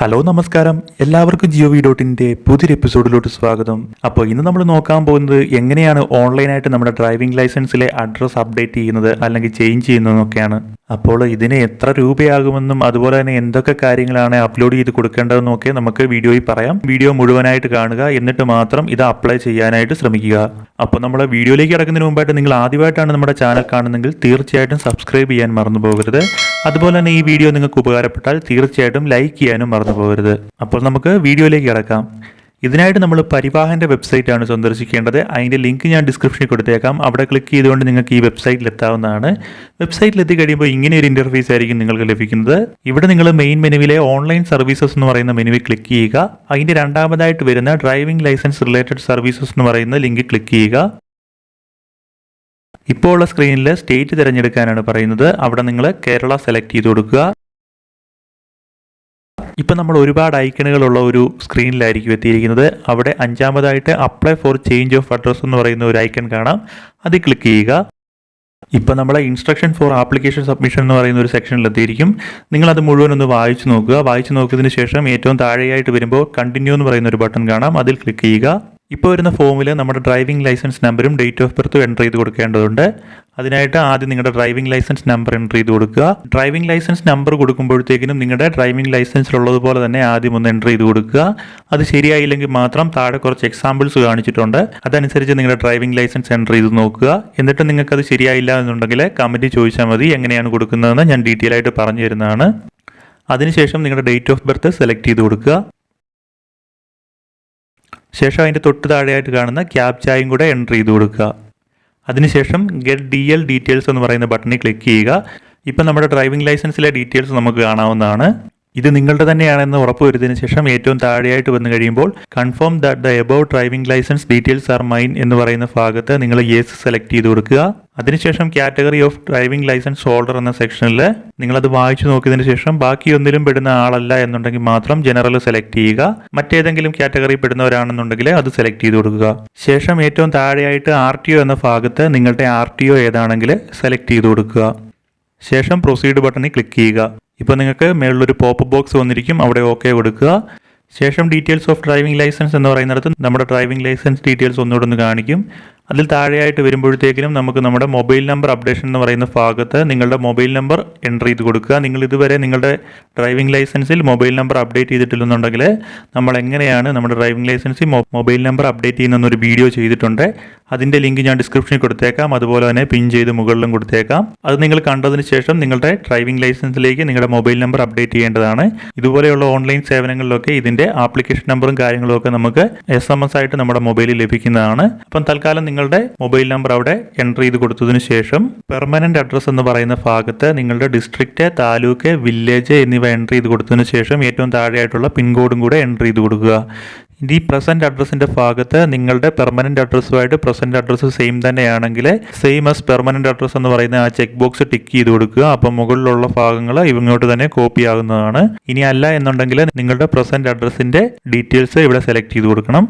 Hello നമസ്കാരം. എല്ലാവർക്കും Jio V ഡോട്ടിന്റെ പുതിയൊരു എപ്പിസോഡിലോട്ട് സ്വാഗതം. അപ്പോൾ ഇന്ന് നമ്മൾ നോക്കാൻ പോകുന്നത് എങ്ങനെയാണ് ഓൺലൈനായിട്ട് നമ്മുടെ ഡ്രൈവിംഗ് ലൈസൻസിലെ അഡ്രസ്സ് അപ്ഡേറ്റ് ചെയ്യുന്നത് അല്ലെങ്കിൽ ചേഞ്ച് ചെയ്യുന്നതെന്നൊക്കെയാണ്. അപ്പോൾ ഇതിന് എത്ര രൂപയാകുമെന്നും അതുപോലെ തന്നെ എന്തൊക്കെ കാര്യങ്ങളാണ് അപ്ലോഡ് ചെയ്ത് കൊടുക്കേണ്ടതെന്നൊക്കെ നമുക്ക് വീഡിയോയിൽ പറയാം. വീഡിയോ മുഴുവനായിട്ട് കാണുക. എന്നിട്ട് മാത്രം ഇത് അപ്ലൈ ചെയ്യാനായിട്ട് ശ്രമിക്കുക. അപ്പോൾ നമ്മുടെ വീഡിയോയിലേക്ക് കിടക്കുന്നതിന് മുമ്പായിട്ട് നിങ്ങൾ ആദ്യമായിട്ടാണ് നമ്മുടെ ചാനൽ കാണുന്നതെങ്കിൽ തീർച്ചയായിട്ടും സബ്സ്ക്രൈബ് ചെയ്യാൻ മറന്നു പോകരുത്. അതുപോലെ തന്നെ ഈ വീഡിയോ നിങ്ങൾക്ക് ഉപകാരപ്പെട്ടാൽ തീർച്ചയായിട്ടും ലൈക്ക് ചെയ്യാനും മറന്നു പോകരുത്. അപ്പോൾ നമുക്ക് വീഡിയോയിലേക്ക് കിടക്കാം. ഇതിനായിട്ട് നമ്മൾ പരിവാഹന്റെ വെബ്സൈറ്റ് ആണ് സന്ദർശിക്കേണ്ടത്. അതിന്റെ ലിങ്ക് ഞാൻ ഡിസ്ക്രിപ്ഷനിൽ കൊടുത്തേക്കാം. അവിടെ ക്ലിക്ക് ചെയ്തുകൊണ്ട് നിങ്ങൾക്ക് ഈ വെബ്സൈറ്റിൽ എത്താവുന്നതാണ്. വെബ്സൈറ്റിൽ എത്തി കഴിയുമ്പോൾ ഇങ്ങനെ ഒരു ഇന്റർഫേസ് ആയിരിക്കും നിങ്ങൾക്ക് ലഭിക്കുന്നത്. ഇവിടെ നിങ്ങൾ മെയിൻ മെനുവിലെ ഓൺലൈൻ സർവീസസ് എന്ന് പറയുന്ന മെനുവിൽ ക്ലിക്ക് ചെയ്യുക. അതിന്റെ രണ്ടാമതായിട്ട് വരുന്ന ഡ്രൈവിംഗ് ലൈസൻസ് റിലേറ്റഡ് സർവീസസ് എന്ന് പറയുന്ന ലിങ്ക് ക്ലിക്ക് ചെയ്യുക. ഇപ്പോൾ ഉള്ള സ്ക്രീനിൽ സ്റ്റേറ്റ് തിരഞ്ഞെടുക്കാനാണ് പറയുന്നത്. അവിടെ നിങ്ങൾ കേരള സെലക്ട് ചെയ്ത് കൊടുക്കുക. ഇപ്പം നമ്മൾ ഒരുപാട് ഐക്കണുകളുള്ള ഒരു സ്ക്രീനിലായിരിക്കും എത്തിയിരിക്കുന്നത്. അവിടെ അഞ്ചാമതായിട്ട് apply for change of address എന്ന് പറയുന്ന ഒരു ഐക്കൺ കാണാം. അത് ക്ലിക്ക് ചെയ്യുക. ഇപ്പം നമ്മളെ ഇൻസ്ട്രക്ഷൻ ഫോർ ആപ്ലിക്കേഷൻ സബ്മിഷൻ എന്ന് പറയുന്ന ഒരു സെക്ഷനിൽ എത്തിയിരിക്കും. നിങ്ങൾ അത് മുഴുവൻ ഒന്ന് വായിച്ചു നോക്കുക. വായിച്ചു നോക്കിയതിന് ശേഷം ഏറ്റവും താഴെയായിട്ട് വരുമ്പോൾ കണ്ടിന്യൂ എന്ന് പറയുന്ന ഒരു ബട്ടൺ കാണാം. അതിൽ ക്ലിക്ക് ചെയ്യുക. ഇപ്പോൾ വരുന്ന ഫോമിൽ നമ്മുടെ ഡ്രൈവിംഗ് ലൈസൻസ് നമ്പറും ഡേറ്റ് ഓഫ് ബർത്തും എന്റർ ചെയ്ത് കൊടുക്കേണ്ടതുണ്ട്. അതിനായിട്ട് ആദ്യം നിങ്ങളുടെ ഡ്രൈവിംഗ് ലൈസൻസ് നമ്പർ എന്റർ ചെയ്ത് കൊടുക്കുക. ഡ്രൈവിംഗ് ലൈസൻസ് നമ്പർ കൊടുക്കുമ്പോഴത്തേക്കിനും നിങ്ങളുടെ ഡ്രൈവിംഗ് ലൈസൻസിലുള്ളതുപോലെ തന്നെ ആദ്യം ഒന്ന് എന്റർ ചെയ്ത് കൊടുക്കുക. അത് ശരിയായില്ലെങ്കിൽ മാത്രം താഴെ കുറച്ച് എക്സാമ്പിൾസ് കാണിച്ചിട്ടുണ്ട്. അതനുസരിച്ച് നിങ്ങളുടെ ഡ്രൈവിംഗ് ലൈസൻസ് എന്റർ ചെയ്ത് നോക്കുക. എന്നിട്ട് നിങ്ങൾക്കത് ശരിയായില്ല എന്നുണ്ടെങ്കിൽ കമന്റ് ചോദിച്ചാൽ മതി. എങ്ങനെയാണ് കൊടുക്കുന്നതെന്ന് ഞാൻ ഡീറ്റെയിൽ ആയിട്ട് പറഞ്ഞു തരുന്നതാണ്. അതിനുശേഷം നിങ്ങളുടെ ഡേറ്റ് ഓഫ് ബർത്ത് സെലക്ട് ചെയ്ത് കൊടുക്കുക. ശേഷം അതിന്റെ തൊട്ട് താഴെയായിട്ട് കാണുന്ന ക്യാപ്ചായും കൂടെ എന്റർ ചെയ്ത് കൊടുക്കുക. അതിനുശേഷം ഗെറ്റ് ഡി എൽ ഡീറ്റെയിൽസ് എന്ന് പറയുന്ന ബട്ടണിൽ ക്ലിക്ക് ചെയ്യുക. ഇപ്പം നമ്മുടെ ഡ്രൈവിംഗ് ലൈസൻസിലെ ഡീറ്റെയിൽസ് നമുക്ക് കാണാവുന്നതാണ്. ഇത് നിങ്ങളുടെ തന്നെയാണെന്ന് ഉറപ്പുവരുത്തിയതിനു ശേഷം ഏറ്റവും താഴെയായിട്ട് വന്നു കഴിയുമ്പോൾ confirm that the above driving licence details are mine എന്ന് പറയുന്ന ഭാഗത്ത് നിങ്ങൾ യെസ് സെലക്ട് ചെയ്ത് കൊടുക്കുക. അതിനുശേഷം category of driving licence holder എന്ന സെക്ഷനിൽ നിങ്ങളത് വായിച്ചു നോക്കിയതിനു ശേഷം ബാക്കി ഒന്നിലും പെടുന്ന ആളല്ല എന്നുണ്ടെങ്കിൽ മാത്രം ജനറൽ സെലക്ട് ചെയ്യുക. മറ്റേതെങ്കിലും കാറ്റഗറി പെടുന്നവരാണെന്നുണ്ടെങ്കിൽ അത് സെലക്ട് ചെയ്ത് കൊടുക്കുക. ശേഷം ഏറ്റവും താഴെയായിട്ട് ആർ എന്ന ഭാഗത്ത് നിങ്ങളുടെ ആർ ഏതാണെങ്കിൽ സെലക്ട് ചെയ്ത് കൊടുക്കുക. ശേഷം പ്രൊസീഡ് ബട്ടണിൽ ക്ലിക്ക് ചെയ്യുക. ഇപ്പോൾ നിങ്ങൾക്ക് മേളിലൊരു പോപ്പ് ബോക്സ് വന്നിരിക്കും. അവിടെ ഓക്കെ കൊടുക്കുക. ശേഷം ഡീറ്റെയിൽസ് ഓഫ് ഡ്രൈവിംഗ് ലൈസൻസ് എന്ന് പറയുന്നിടത്ത് നമ്മുടെ ഡ്രൈവിംഗ് ലൈസൻസ് ഡീറ്റെയിൽസ് ഒന്നുകൂടെ ഒന്ന് കാണിക്കും. അതിൽ താഴെയായിട്ട് വരുമ്പോഴത്തേക്കിനും നമുക്ക് നമ്മുടെ മൊബൈൽ നമ്പർ അപ്ഡേഷൻ എന്ന് പറയുന്ന ഭാഗത്ത് നിങ്ങളുടെ മൊബൈൽ നമ്പർ എന്റർ ചെയ്ത് കൊടുക്കുക. നിങ്ങൾ ഇതുവരെ നിങ്ങളുടെ ഡ്രൈവിംഗ് ലൈസൻസിൽ മൊബൈൽ നമ്പർ അപ്ഡേറ്റ് ചെയ്തിട്ടില്ലെന്നുണ്ടെങ്കിൽ നമ്മൾ എങ്ങനെയാണ് നമ്മുടെ ഡ്രൈവിംഗ് ലൈസൻസിൽ മൊബൈൽ നമ്പർ അപ്ഡേറ്റ് ചെയ്യുന്നൊരു വീഡിയോ ചെയ്തിട്ടുണ്ട്. അതിന്റെ ലിങ്ക് ഞാൻ ഡിസ്ക്രിപ്ഷനിൽ കൊടുത്തേക്കാം. അതുപോലെ തന്നെ പിൻ ചെയ്ത് മുകളിലും കൊടുത്തേക്കാം. അത് നിങ്ങൾ കണ്ടതിന് ശേഷം നിങ്ങളുടെ ഡ്രൈവിംഗ് ലൈസൻസിലേക്ക് നിങ്ങളുടെ മൊബൈൽ നമ്പർ അപ്ഡേറ്റ് ചെയ്യേണ്ടതാണ്. ഇതുപോലെയുള്ള ഓൺലൈൻ സേവനങ്ങളിലൊക്കെ ഇതിന്റെ ആപ്ലിക്കേഷൻ നമ്പറും കാര്യങ്ങളും ഒക്കെ നമുക്ക് എസ് ആയിട്ട് നമ്മുടെ മൊബൈലിൽ ലഭിക്കുന്നതാണ്. അപ്പം തൽക്കാലം നിങ്ങളുടെ മൊബൈൽ നമ്പർ അവിടെ എന്റർ ചെയ്ത് കൊടുത്തതിന് ശേഷം പെർമനന്റ് അഡ്രസ്സ് എന്ന് പറയുന്ന ഭാഗത്ത് നിങ്ങളുടെ ഡിസ്ട്രിക്റ്റ് താലൂക്ക് വില്ലേജ് എന്നിവ എന്റർ ചെയ്ത് കൊടുത്തതിന് ശേഷം ഏറ്റവും താഴെയായിട്ടുള്ള പിൻകോഡും കൂടെ എന്റർ ചെയ്ത് കൊടുക്കുക. ഈ പ്രസന്റ് അഡ്രസ്സിന്റെ ഭാഗത്ത് നിങ്ങളുടെ പെർമനന്റ് അഡ്രസ്സുമായിട്ട് പ്രസന്റ് അഡ്രസ്സ് സെയിം തന്നെയാണെങ്കിൽ സെയിം ആസ് പെർമനന്റ് അഡ്രസ്സ് എന്ന് പറയുന്ന ആ ചെക്ക് ബോക്സ് ടിക്ക് ചെയ്ത് കൊടുക്കുക. അപ്പം മുകളിലുള്ള ഭാഗങ്ങൾ ഇങ്ങോട്ട് തന്നെ കോപ്പി ആകുന്നതാണ്. ഇനി അല്ല എന്നുണ്ടെങ്കിൽ നിങ്ങളുടെ പ്രസന്റ് അഡ്രസ്സിന്റെ ഡീറ്റെയിൽസ് ഇവിടെ സെലക്ട് ചെയ്ത് കൊടുക്കണം.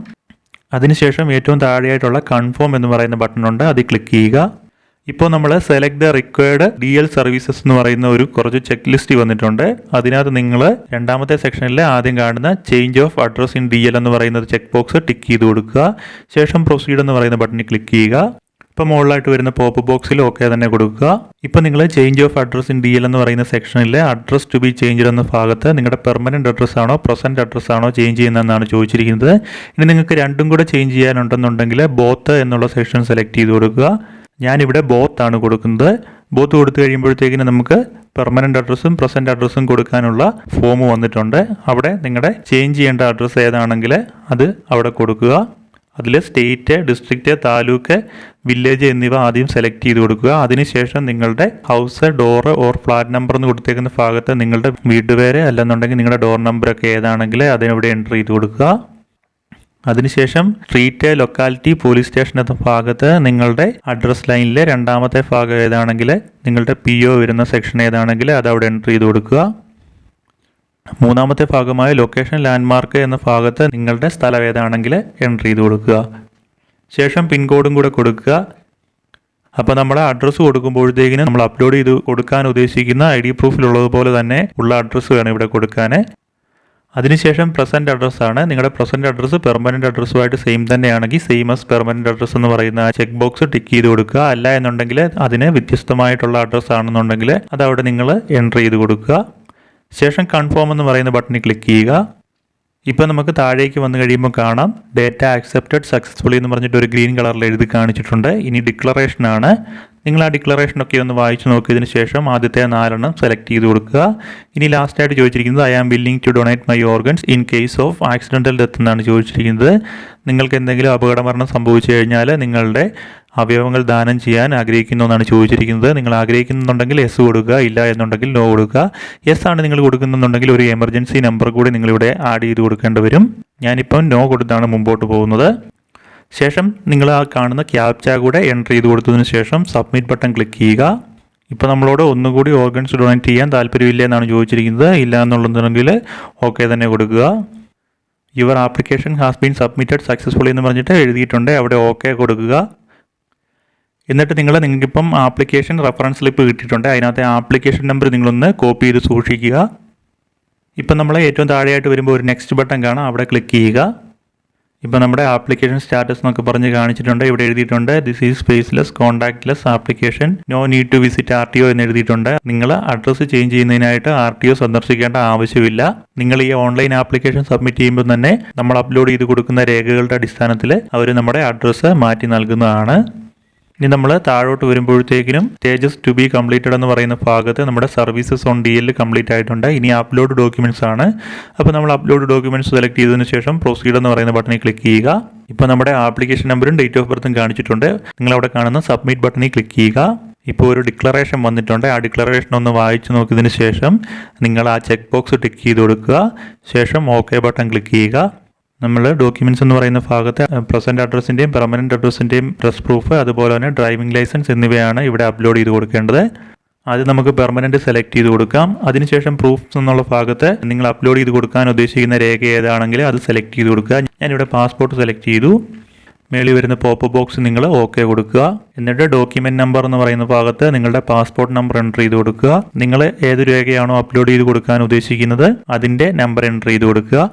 അതിനുശേഷം ഏറ്റവും താഴെയായിട്ടുള്ള കൺഫേം എന്ന് പറയുന്ന ബട്ടൺ ഉണ്ട്. അതിൽ ക്ലിക്ക് ചെയ്യുക. ഇപ്പോൾ നമ്മൾ select the required D L services എന്ന് പറയുന്ന ഒരു കുറച്ച് ചെക്ക് ലിസ്റ്റ് വന്നിട്ടുണ്ട്. അതിനകത്ത് നിങ്ങൾ രണ്ടാമത്തെ സെക്ഷനിൽ ആദ്യം കാണുന്ന change of address in D L എന്ന് പറയുന്ന ചെക്ക് ബോക്സ് ടിക്ക് ചെയ്ത് കൊടുക്കുക. ശേഷം പ്രൊസീഡ് എന്ന് പറയുന്ന ബട്ടണിൽ ക്ലിക്ക് ചെയ്യുക. ഇപ്പോൾ മുകളിലായിട്ട് വരുന്ന പോപ്പ് ബോക്സിൽ ഓക്കെ തന്നെ കൊടുക്കുക. ഇപ്പോൾ നിങ്ങൾ change of address in D L എന്ന് പറയുന്ന സെക്ഷനിൽ അഡ്രസ് ടു ബി ചേഞ്ച് എന്ന ഭാഗത്ത് നിങ്ങളുടെ പെർമനന്റ് അഡ്രസ് ആണോ പ്രസന്റ് അഡ്രസ് ആണോ ചേഞ്ച് ചെയ്യുന്നതെന്നാണ് ചോദിച്ചിരിക്കുന്നത്. ഇനി നിങ്ങൾക്ക് രണ്ടും കൂടെ ചേഞ്ച് ചെയ്യാനുണ്ടെന്നുണ്ടെങ്കിൽ ബോത്ത് എന്നുള്ള സെക്ഷൻ സെലക്ട് ചെയ്ത് കൊടുക്കുക. ഞാനിവിടെ ബോത്ത് ആണ് കൊടുക്കുന്നത്. ബോത്ത് കൊടുത്തു കഴിയുമ്പോഴത്തേക്കിന് നമുക്ക് പെർമനന്റ് അഡ്രസ്സും പ്രസന്റ് അഡ്രസ്സും കൊടുക്കാനുള്ള ഫോം വന്നിട്ടുണ്ട്. അവിടെ നിങ്ങളുടെ ചേഞ്ച് ചെയ്യേണ്ട അഡ്രസ്സ് ഏതാണെങ്കിൽ അത് അവിടെ കൊടുക്കുക. അതിൽ സ്റ്റേറ്റ് ഡിസ്ട്രിക്റ്റ് താലൂക്ക് വില്ലേജ് എന്നിവ ആദ്യം സെലക്ട് ചെയ്ത് കൊടുക്കുക. അതിനുശേഷം നിങ്ങളുടെ house door or flat number എന്ന് കൊടുത്തേക്കുന്ന ഭാഗത്ത് നിങ്ങളുടെ വീട്ടുപേര് അല്ലെന്നുണ്ടെങ്കിൽ നിങ്ങളുടെ ഡോർ നമ്പർ ഒക്കെ ഏതാണെങ്കിൽ അതിനവിടെ എന്റർ ചെയ്ത് കൊടുക്കുക. അതിനുശേഷം സ്ട്രീറ്റ് ലൊക്കാലിറ്റി പോലീസ് സ്റ്റേഷൻ എന്ന ഭാഗത്ത് നിങ്ങളുടെ അഡ്രസ് ലൈനിലെ രണ്ടാമത്തെ ഭാഗം ഏതാണെങ്കിൽ നിങ്ങളുടെ പി ഒ വരുന്ന സെക്ഷൻ ഏതാണെങ്കിൽ അത് അവിടെ എന്റർ ചെയ്ത് കൊടുക്കുക. മൂന്നാമത്തെ ഭാഗമായ ലൊക്കേഷൻ ലാൻഡ്മാർക്ക് എന്ന ഭാഗത്ത് നിങ്ങളുടെ സ്ഥലം ഏതാണെങ്കിൽ എന്റർ ചെയ്ത് കൊടുക്കുക. ശേഷം പിൻകോഡും കൂടെ കൊടുക്കുക. അപ്പോൾ നമ്മൾ അഡ്രസ്സ് കൊടുക്കുമ്പോഴത്തേക്കിന് നമ്മൾ അപ്ലോഡ് ചെയ്ത് കൊടുക്കാൻ ഉദ്ദേശിക്കുന്ന ഐ ഡി പ്രൂഫിലുള്ളതുപോലെ തന്നെ ഉള്ള അഡ്രസ്സ് വേണം ഇവിടെ കൊടുക്കാൻ. അതിനുശേഷം പ്രസന്റ് അഡ്രസ്സാണ് നിങ്ങളുടെ പ്രസന്റ് അഡ്രസ്സ് പെർമനന്റ് അഡ്രസ്സുമായിട്ട് സെയിം തന്നെയാണെങ്കിൽ സെയിം എസ് പെർമനന്റ് അഡ്രസ്സ് എന്ന് പറയുന്ന ചെക്ക് ബോക്സ് ടിക്ക് ചെയ്ത് കൊടുക്കുക. അല്ല എന്നുണ്ടെങ്കിൽ അതിന് വ്യത്യസ്തമായിട്ടുള്ള അഡ്രസ്സ് ആണെന്നുണ്ടെങ്കിൽ അത് അവിടെ നിങ്ങൾ എന്റർ ചെയ്ത് കൊടുക്കുക. ശേഷം കൺഫേം എന്ന് പറയുന്ന ബട്ടണിൽ ക്ലിക്ക് ചെയ്യുക. ഇപ്പോൾ നമുക്ക് താഴേക്ക് വന്നു കഴിയുമ്പോൾ കാണാം ഡേറ്റ ആക്സെപ്റ്റഡ് സക്സസ്ഫുള്ളി എന്ന് പറഞ്ഞിട്ട് ഒരു ഗ്രീൻ കളറിൽ എഴുതി കാണിച്ചിട്ടുണ്ട്. ഇനി ഡിക്ലറേഷനാണ് നിങ്ങൾ ആ ഡിക്ലറേഷനൊക്കെ ഒന്ന് വായിച്ചു നോക്കിയതിന് ശേഷം ആദ്യത്തെ നാലെണ്ണം സെലക്ട് ചെയ്ത് കൊടുക്കുക. ഇനി ലാസ്റ്റായിട്ട് ചോദിച്ചിരിക്കുന്നത് I am willing to donate my organs in case of accidental death എന്നാണ് ചോദിച്ചിരിക്കുന്നത്. നിങ്ങൾക്ക് എന്തെങ്കിലും അപകടമരണം സംഭവിച്ചു കഴിഞ്ഞാൽ നിങ്ങളുടെ അവയവങ്ങൾ ദാനം ചെയ്യാൻ ആഗ്രഹിക്കുന്നു എന്നാണ് ചോദിച്ചിരിക്കുന്നത്. നിങ്ങൾ ആഗ്രഹിക്കുന്നുണ്ടെങ്കിൽ എസ് കൊടുക്കുക ഇല്ല എന്നുണ്ടെങ്കിൽ നോ കൊടുക്കുക. എസ് ആണ് നിങ്ങൾ കൊടുക്കുന്നുണ്ടെങ്കിൽ ഒരു എമർജൻസി നമ്പർ കൂടി നിങ്ങളിവിടെ ആഡ് ചെയ്ത് കൊടുക്കേണ്ടി വരും. ഞാനിപ്പം നോ കൊടുത്താണ് മുമ്പോട്ട് പോകുന്നത്. ശേഷം നിങ്ങൾ ആ കാണുന്ന ക്യാപ്ച കൂടെ എന്റർ ചെയ്ത് കൊടുത്തതിന് ശേഷം സബ്മിറ്റ് ബട്ടൺ ക്ലിക്ക് ചെയ്യുക. ഇപ്പോൾ നമ്മളോട് ഒന്നുകൂടി ഓർഗൻസ് ഡൊണേറ്റ് ചെയ്യാൻ താല്പര്യമില്ല എന്നാണ് ചോദിച്ചിരിക്കുന്നത്. ഇല്ല എന്നുള്ളതെങ്കിൽ ഓക്കെ തന്നെ കൊടുക്കുക. Your application has been submitted successfully എന്ന് പറഞ്ഞിട്ട് എഴുതിയിട്ടുണ്ട്. അവിടെ ഓക്കെ കൊടുക്കുക. എന്നിട്ട് നിങ്ങൾ നിങ്ങൾക്കിപ്പം ആപ്ലിക്കേഷൻ റെഫറൻസ് സ്ലിപ്പ് കിട്ടിയിട്ടുണ്ട്. അതിനകത്തെ ആപ്ലിക്കേഷൻ നമ്പർ നിങ്ങളൊന്ന് കോപ്പി ചെയ്ത് സൂക്ഷിക്കുക. ഇപ്പം നമ്മൾ ഏറ്റവും താഴെയായിട്ട് വരുമ്പോൾ ഒരു നെക്സ്റ്റ് ബട്ടൺ കാണാം. അവിടെ ക്ലിക്ക് ചെയ്യുക. ഇപ്പം നമ്മുടെ ആപ്ലിക്കേഷൻ സ്റ്റാറ്റസ് എന്നൊക്കെ പറഞ്ഞ് കാണിച്ചിട്ടുണ്ട്. ഇവിടെ എഴുതിയിട്ടുണ്ട് this is spaceless contactless application no need to visit R T O എന്ന് എഴുതിയിട്ടുണ്ട്. നിങ്ങൾ അഡ്രസ്സ് ചേഞ്ച് ചെയ്യുന്നതിനായിട്ട് ആർ ടി ഒ സന്ദർശിക്കേണ്ട ആവശ്യമില്ല. നിങ്ങൾ ഈ ഓൺലൈൻ ആപ്ലിക്കേഷൻ സബ്മിറ്റ് ചെയ്യുമ്പോൾ തന്നെ നമ്മൾ അപ്ലോഡ് ചെയ്ത് കൊടുക്കുന്ന രേഖകളുടെ അടിസ്ഥാനത്തിൽ അവർ നമ്മുടെ അഡ്രസ്സ് മാറ്റി നൽകുന്നതാണ്. ഇനി നമ്മൾ താഴോട്ട് വരുമ്പോഴത്തേക്കിനും സ്റ്റേജസ് ടു ബി കംപ്ലീറ്റഡ് എന്ന് പറയുന്ന ഭാഗത്ത് നമ്മുടെ services on D L complete ആയിട്ടുണ്ട്. ഇനി അപ്ലോഡ് ഡോക്യുമെന്റ്സ് ആണ്. അപ്പോൾ നമ്മൾ അപ്ലോഡ് ഡോക്യുമെന്റ്സ് സെലക്ട് ചെയ്തതിന് ശേഷം പ്രൊസീഡ് എന്ന് പറയുന്ന ബട്ടണിൽ ക്ലിക്ക് ചെയ്യുക. ഇപ്പോൾ നമ്മുടെ ആപ്ലിക്കേഷൻ നമ്പറും ഡേറ്റ് ഓഫ് ബർത്തും കാണിച്ചിട്ടുണ്ട്. നിങ്ങൾ അവിടെ കാണുന്ന സബ്മിറ്റ് ബട്ടണിൽ ക്ലിക്ക് ചെയ്യുക. ഇപ്പോൾ ഒരു ഡിക്ലറേഷൻ വന്നിട്ടുണ്ട്. ആ ഡിക്ലറേഷൻ ഒന്ന് വായിച്ചു നോക്കിയതിന് ശേഷം നിങ്ങൾ ആ ചെക്ക് ബോക്സ് ടിക്ക് ചെയ്ത് കൊടുക്കുക. ശേഷം ഓക്കെ ബട്ടൺ ക്ലിക്ക് ചെയ്യുക. നമ്മൾ ഡോക്യുമെന്റ്സ് എന്ന് പറയുന്ന ഭാഗത്ത് പ്രസന്റ് അഡ്രസ്സിന്റെയും പെർമനന്റ് അഡ്രസ്സിന്റെയും ഡ്രസ് പ്രൂഫ് അതുപോലെ തന്നെ ഡ്രൈവിംഗ് ലൈസൻസ് എന്നിവയാണ് ഇവിടെ അപ്ലോഡ് ചെയ്ത് കൊടുക്കേണ്ടത്. ആദ്യം നമുക്ക് പെർമനന്റ് സെലക്ട് ചെയ്ത് കൊടുക്കാം. അതിനുശേഷം പ്രൂഫ്സ് എന്നുള്ള ഭാഗത്ത് നിങ്ങൾ അപ്ലോഡ് ചെയ്ത് കൊടുക്കാൻ ഉദ്ദേശിക്കുന്ന രേഖ ഏതാണെങ്കിൽ അത് സെലക്ട് ചെയ്ത് കൊടുക്കുക. ഞാനിവിടെ പാസ്പോർട്ട് സെലക്ട് ചെയ്തു. മേളിൽ വരുന്ന പോപ്പ് ബോക്സ് നിങ്ങൾ ഓക്കെ കൊടുക്കുക. എന്നിട്ട് ഡോക്യുമെന്റ് നമ്പർ എന്ന് പറയുന്ന ഭാഗത്ത് നിങ്ങളുടെ പാസ്പോർട്ട് നമ്പർ എന്റർ ചെയ്ത് കൊടുക്കുക. നിങ്ങൾ ഏത് രേഖയാണോ അപ്ലോഡ് ചെയ്ത് കൊടുക്കാൻ ഉദ്ദേശിക്കുന്നത് അതിന്റെ നമ്പർ എന്റർ ചെയ്ത് കൊടുക്കുക.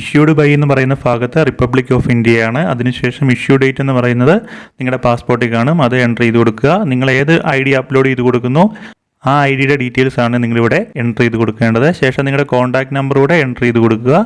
ഇഷ്യൂഡ് ബൈ എന്ന് പറയുന്ന ഭാഗത്ത് റിപ്പബ്ലിക് ഓഫ് ഇന്ത്യയാണ് അതിനുശേഷം ഇഷ്യൂ ഡേറ്റ് എന്ന് പറയുന്നത് നിങ്ങളുടെ പാസ്പോർട്ടിൽ കാണും അത് എന്റർ ചെയ്ത് കൊടുക്കുക. നിങ്ങൾ ഏത് ഐ ഡി അപ്ലോഡ് ചെയ്ത് കൊടുക്കുന്നു ആ ഐ ഡിയുടെ ഡീറ്റെയിൽസ് ആണ് നിങ്ങളിവിടെ എന്റർ ചെയ്ത് കൊടുക്കേണ്ടത്. ശേഷം നിങ്ങളുടെ കോൺടാക്ട് നമ്പർ കൂടെ എന്റർ ചെയ്ത് കൊടുക്കുക.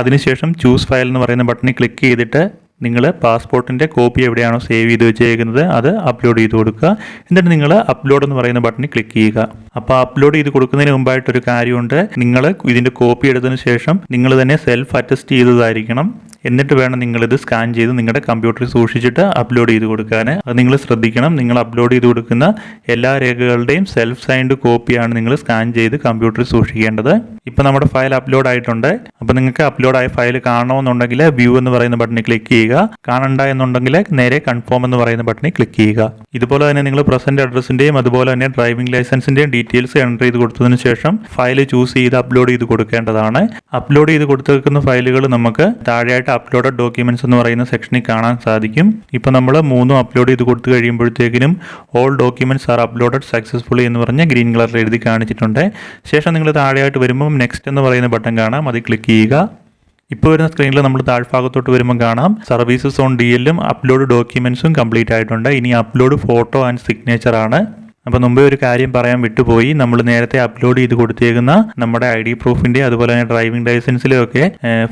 അതിനുശേഷം ചൂസ് ഫയൽ എന്ന് പറയുന്ന ബട്ടണിൽ ക്ലിക്ക് ചെയ്തിട്ട് നിങ്ങൾ പാസ്പോർട്ടിന്റെ കോപ്പി എവിടെയാണോ സേവ് ചെയ്ത് വെച്ചേക്കുന്നത് അത് അപ്ലോഡ് ചെയ്ത് കൊടുക്കുക. എന്നിട്ട് നിങ്ങൾ അപ്ലോഡ് എന്ന് പറയുന്ന ബട്ടണിൽ ക്ലിക്ക് ചെയ്യുക. അപ്പോൾ അപ്ലോഡ് ചെയ്ത് കൊടുക്കുന്നതിന് മുമ്പായിട്ടൊരു കാര്യമുണ്ട്. നിങ്ങൾ ഇതിന്റെ കോപ്പി എടുത്തതിന് ശേഷം നിങ്ങൾ തന്നെ സെൽഫ് അറ്റസ്റ്റ് ചെയ്തതായിരിക്കണം. എന്നിട്ട് വേണം നിങ്ങളിത് സ്കാൻ ചെയ്ത് നിങ്ങളുടെ കമ്പ്യൂട്ടറിൽ സൂക്ഷിച്ചിട്ട് അപ്ലോഡ് ചെയ്ത് കൊടുക്കാൻ. അത് നിങ്ങൾ ശ്രദ്ധിക്കണം. നിങ്ങൾ അപ്ലോഡ് ചെയ്ത് കൊടുക്കുന്ന എല്ലാ രേഖകളുടെയും സെൽഫ് സൈൻഡ് കോപ്പിയാണ് നിങ്ങൾ സ്കാൻ ചെയ്ത് കമ്പ്യൂട്ടറിൽ സൂക്ഷിക്കേണ്ടത്. ഇപ്പോൾ നമ്മുടെ ഫയൽ അപ്ലോഡ് ആയിട്ടുണ്ട്. അപ്പോൾ നിങ്ങൾക്ക് അപ്ലോഡ് ആയ ഫയൽ കാണണമെന്നുണ്ടെങ്കിൽ വ്യൂ എന്ന് പറയുന്ന ബട്ടണിൽ ക്ലിക്ക് ചെയ്യുക. കാണണ്ട എന്നുണ്ടെങ്കിൽ നേരെ കൺഫേം എന്ന് പറയുന്ന ബട്ടണിൽ ക്ലിക്ക് ചെയ്യുക. ഇതുപോലെ തന്നെ നിങ്ങൾ പ്രസന്റ് അഡ്രസ്സിന്റെയും അതുപോലെ തന്നെ ഡ്രൈവിംഗ് ലൈസൻസിന്റെയും ഡീറ്റെയിൽസ് എന്റർ ചെയ്ത് കൊടുത്തതിന് ശേഷം ഫയൽ ചൂസ് ചെയ്ത് അപ്ലോഡ് ചെയ്ത് കൊടുക്കേണ്ടതാണ്. അപ്ലോഡ് ചെയ്ത് കൊടുത്തേക്കുന്ന ഫയലുകൾ നമുക്ക് താഴെയായിട്ട് അപ്ലോഡഡ് ഡോക്യുമെന്റ്സ് എന്ന് പറയുന്ന സെക്ഷനിൽ കാണാൻ സാധിക്കും. ഇപ്പോൾ നമ്മൾ മൂന്നും അപ്ലോഡ് ചെയ്ത് കൊടുത്തു കഴിയുമ്പോഴത്തേക്കിനും all documents are uploaded successfully എന്ന് പറഞ്ഞ് ഗ്രീൻ കളറിൽ എഴുതി കാണിച്ചിട്ടുണ്ട്. ശേഷം നിങ്ങൾ താഴെയായിട്ട് വരുമ്പോൾ നെക്സ്റ്റ് എന്ന് പറയുന്ന ബട്ടൺ കാണാം. അത് ക്ലിക്ക് ചെയ്യുക. ഇപ്പോൾ വരുന്ന സ്ക്രീനിൽ നമ്മൾ താഴ്ഭാഗത്തോട്ട് വരുമ്പോൾ കാണാം. സർവീസസ് ഓൺ ഡി എല്ലും അപ്ലോഡ് ഡോക്യുമെന്റ്സും കംപ്ലീറ്റ് ആയിട്ടുണ്ട്. ഇനി അപ്ലോഡ് ഫോട്ടോ ആൻഡ് സിഗ്നേച്ചർ ആണ്. അപ്പോൾ മുമ്പേ ഒരു കാര്യം പറയാൻ വിട്ടുപോയി. നമ്മൾ നേരത്തെ അപ്ലോഡ് ചെയ്ത് കൊടുത്തേക്കുന്ന നമ്മുടെ ഐ ഡി പ്രൂഫിന്റെ അതുപോലെ തന്നെ ഡ്രൈവിംഗ് ലൈസൻസിലും ഒക്കെ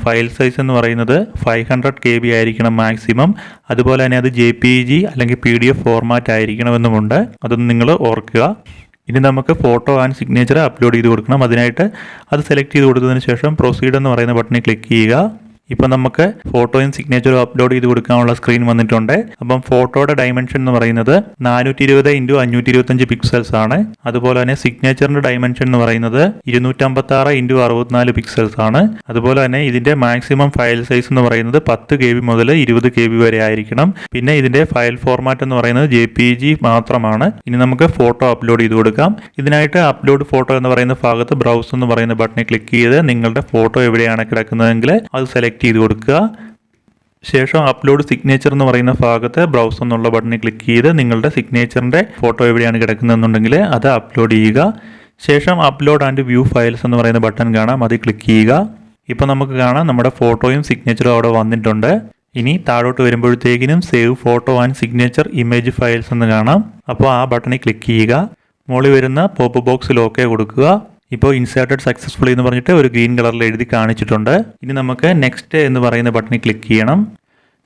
ഫയൽ സൈസ് എന്ന് പറയുന്നത് ഫൈവ് ഹൺഡ്രഡ് കെ ബി ആയിരിക്കണം മാക്സിമം അതുപോലെ തന്നെ അത് ജെ പി ജി അല്ലെങ്കിൽ പി ഡി എഫ് ഫോർമാറ്റ് ആയിരിക്കണമെന്നുമുണ്ട്. അതൊന്നും നിങ്ങൾ ഓർക്കുക. ഇനി നമുക്ക് ഫോട്ടോ ആൻഡ് സിഗ്നേച്ചർ അപ്ലോഡ് ചെയ്ത് കൊടുക്കണം. അതിനായിട്ട് അത് സെലക്ട് ചെയ്ത് കൊടുത്തതിന് ശേഷം പ്രൊസീഡ് എന്ന് പറയുന്ന ബട്ടണിൽ ക്ലിക്ക് ചെയ്യുക. ഇപ്പം നമുക്ക് ഫോട്ടോയും സിഗ്നേച്ചറും അപ്ലോഡ് ചെയ്ത് കൊടുക്കാനുള്ള സ്ക്രീൻ വന്നിട്ടുണ്ട്. അപ്പം ഫോട്ടോയുടെ ഡയമെൻഷൻ എന്ന് പറയുന്നത് നാനൂറ്റി ഇരുപത് ഇന്റു അഞ്ഞൂറ്റി ഇരുപത്തഞ്ച് പിക്സൽസ് ആണ്. അതുപോലെ തന്നെ സിഗ്നേച്ചറിന്റെ ഡയമെൻഷൻ എന്ന് പറയുന്നത് ഇരുന്നൂറ്റമ്പത്തി ആറ് ഇന്റു അറുപത്തിനാല് പിക്സൽസ് ആണ്. അതുപോലെ തന്നെ ഇതിന്റെ മാക്സിമം ഫയൽ സൈസ് എന്ന് പറയുന്നത് പത്ത് കെ ബി മുതൽ ഇരുപത് കെ ബി വരെ ആയിരിക്കണം. പിന്നെ ഇതിന്റെ ഫയൽ ഫോർമാറ്റ് എന്ന് പറയുന്നത് ജെ പി ജി മാത്രമാണ്. ഇനി നമുക്ക് ഫോട്ടോ അപ്ലോഡ് ചെയ്ത് കൊടുക്കാം. ഇതിനായിട്ട് അപ്ലോഡ് ഫോട്ടോ എന്ന് പറയുന്ന ഭാഗത്ത് ബ്രൗസ് എന്ന് പറയുന്ന ബട്ടണിൽ ക്ലിക്ക് ചെയ്ത് നിങ്ങളുടെ ഫോട്ടോ എവിടെയാണ് കിടക്കുന്നതെങ്കിൽ അത് സെലക്ട് ചെയ്ത് കൊടുക്കുക. ശേഷം അപ്ലോഡ് സിഗ്നേച്ചർ എന്ന് പറയുന്ന ഭാഗത്ത് ബ്രൗസ് എന്നുള്ള ബട്ടണിൽ ക്ലിക്ക് ചെയ്ത് നിങ്ങളുടെ സിഗ്നേച്ചറിന്റെ ഫോട്ടോ എവിടെയാണ് കിടക്കുന്നതെന്നുണ്ടെങ്കിൽ അത് അപ്ലോഡ് ചെയ്യുക. ശേഷം അപ്ലോഡ് ആൻഡ് വ്യൂ ഫയൽസ് എന്ന് പറയുന്ന ബട്ടൺ കാണാം. അത് ക്ലിക്ക് ചെയ്യുക. ഇപ്പോൾ നമുക്ക് കാണാം നമ്മുടെ ഫോട്ടോയും സിഗ്നേച്ചറും അവിടെ വന്നിട്ടുണ്ട്. ഇനി താഴോട്ട് വരുമ്പോഴത്തേക്കിനും save photo and signature image files എന്ന് കാണാം. അപ്പോൾ ആ ബട്ടണിൽ ക്ലിക്ക് ചെയ്യുക. മുകളിൽ വരുന്ന പോപ്പ് ബോക്സിൽ ഓക്കെ കൊടുക്കുക. ഇപ്പോൾ ഇൻസേർട്ടഡ് സക്സസ്ഫുള്ളി എന്ന് പറഞ്ഞിട്ട് ഒരു ഗ്രീൻ കളറിൽ എഴുതി കാണിച്ചിട്ടുണ്ട്. ഇനി നമുക്ക് നെക്സ്റ്റ് എന്ന് പറയുന്ന ബട്ടണിൽ ക്ലിക്ക് ചെയ്യണം.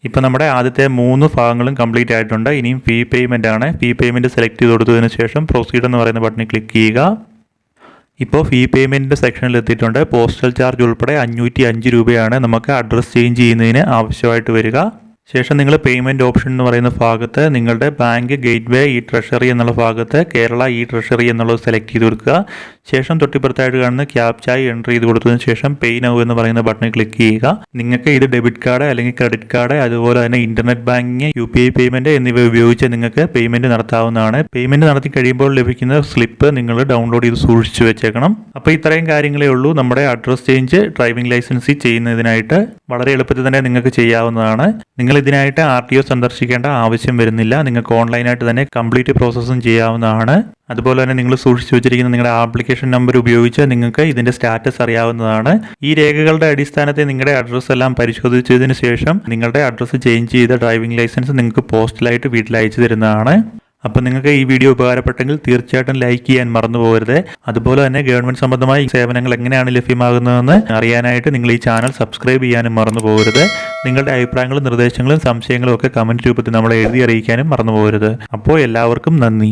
ഇപ്പോൾ നമ്മുടെ ആദ്യത്തെ മൂന്ന് ഭാഗങ്ങളും കംപ്ലീറ്റ് ആയിട്ടുണ്ട്. ഇനിയും ഫീ പേയ്മെന്റ് ആണ്. ഫീ പേയ്മെന്റ് സെലക്ട് ചെയ്ത് കൊടുത്തതിന് ശേഷം പ്രൊസീഡ് എന്ന് പറയുന്ന ബട്ടണിൽ ക്ലിക്ക് ചെയ്യുക. ഇപ്പോൾ ഫീ പേയ്മെന്റ് സെക്ഷനിൽ എത്തിയിട്ടുണ്ട്. പോസ്റ്റൽ ചാർജ് ഉൾപ്പെടെ അഞ്ഞൂറ്റി അഞ്ച് രൂപയാണ് നമുക്ക് അഡ്രസ്സ് ചേഞ്ച് ചെയ്യുന്നതിന് ആവശ്യമായിട്ട് വരിക. ശേഷം നിങ്ങൾ പേയ്മെന്റ് ഓപ്ഷൻ എന്ന് പറയുന്ന ഭാഗത്ത് നിങ്ങളുടെ ബാങ്ക് ഗേറ്റ്വേ ഈ ട്രഷറി എന്നുള്ള ഭാഗത്ത് കേരള ഇ ട്രഷറി എന്നുള്ളത് സെലക്ട് ചെയ്ത് കൊടുക്കുക. ശേഷം തൊട്ടിപ്പുറത്തായിട്ട് കാണുന്ന ക്യാപ്ചായി എൻട്രി ചെയ്ത് കൊടുത്തതിന് ശേഷം പേ നൗ എന്ന് പറയുന്ന ബട്ടണിൽ ക്ലിക്ക് ചെയ്യുക. നിങ്ങൾക്ക് ഇത് ഡെബിറ്റ് കാർഡ് അല്ലെങ്കിൽ ക്രെഡിറ്റ് കാർഡ് അതുപോലെ തന്നെ internet banking U P I payment എന്നിവ ഉപയോഗിച്ച് നിങ്ങൾക്ക് പേയ്മെന്റ് നടത്താവുന്നതാണ്. പേയ്മെന്റ് നടത്തി കഴിയുമ്പോൾ ലഭിക്കുന്ന സ്ലിപ്പ് നിങ്ങൾ ഡൗൺലോഡ് ചെയ്ത് സൂക്ഷിച്ചു വെച്ചേക്കണം. അപ്പോൾ ഇത്രയും കാര്യങ്ങളേ ഉള്ളൂ. നമ്മുടെ അഡ്രസ് ചേഞ്ച് ഡ്രൈവിംഗ് ലൈസൻസ് ചെയ്യുന്നതിനായിട്ട് വളരെ എളുപ്പത്തിൽ തന്നെ നിങ്ങൾക്ക് ചെയ്യാവുന്നതാണ്. നിങ്ങൾ ഇതിനായിട്ട് ആർ ടി ഒ സന്ദർശിക്കേണ്ട ആവശ്യം വരുന്നില്ല. നിങ്ങൾക്ക് ഓൺലൈനായിട്ട് തന്നെ കംപ്ലീറ്റ് പ്രോസസ്സും ചെയ്യാവുന്നതാണ്. അതുപോലെ തന്നെ നിങ്ങൾ സൂക്ഷിച്ചു വെച്ചിരിക്കുന്ന നിങ്ങളുടെ ആപ്ലിക്കേഷൻ നമ്പർ ഉപയോഗിച്ച് നിങ്ങൾക്ക് ഇതിന്റെ സ്റ്റാറ്റസ് അറിയാവുന്നതാണ്. ഈ രേഖകളുടെ അടിസ്ഥാനത്തിൽ നിങ്ങളുടെ അഡ്രസ്സ് എല്ലാം പരിശോധിച്ചതിന് ശേഷം നിങ്ങളുടെ അഡ്രസ്സ് ചേഞ്ച് ചെയ്ത ഡ്രൈവിംഗ് ലൈസൻസ് നിങ്ങൾക്ക് പോസ്റ്റലായിട്ട് വീട്ടിൽ അയച്ചു തരുന്നതാണ്. അപ്പോൾ നിങ്ങൾക്ക് ഈ വീഡിയോ ഉപകാരപ്പെട്ടെങ്കിൽ തീർച്ചയായിട്ടും ലൈക്ക് ചെയ്യാൻ മറന്നു പോകരുത് അതുപോലെ തന്നെ ഗവൺമെന്റ് സംബന്ധമായി സേവനങ്ങൾ എങ്ങനെയാണ് ലഭ്യമാകുന്നതെന്ന് അറിയാനായിട്ട് നിങ്ങൾ ഈ ചാനൽ സബ്സ്ക്രൈബ് ചെയ്യാനും മറന്നു പോകരുത് നിങ്ങളുടെ അഭിപ്രായങ്ങളും നിർദ്ദേശങ്ങളും സംശയങ്ങളും ഒക്കെ കമന്റ് രൂപത്തിൽ നമ്മളെ എഴുതി അറിയിക്കാനും മറന്നു പോകരുത് അപ്പോൾ എല്ലാവർക്കും നന്ദി.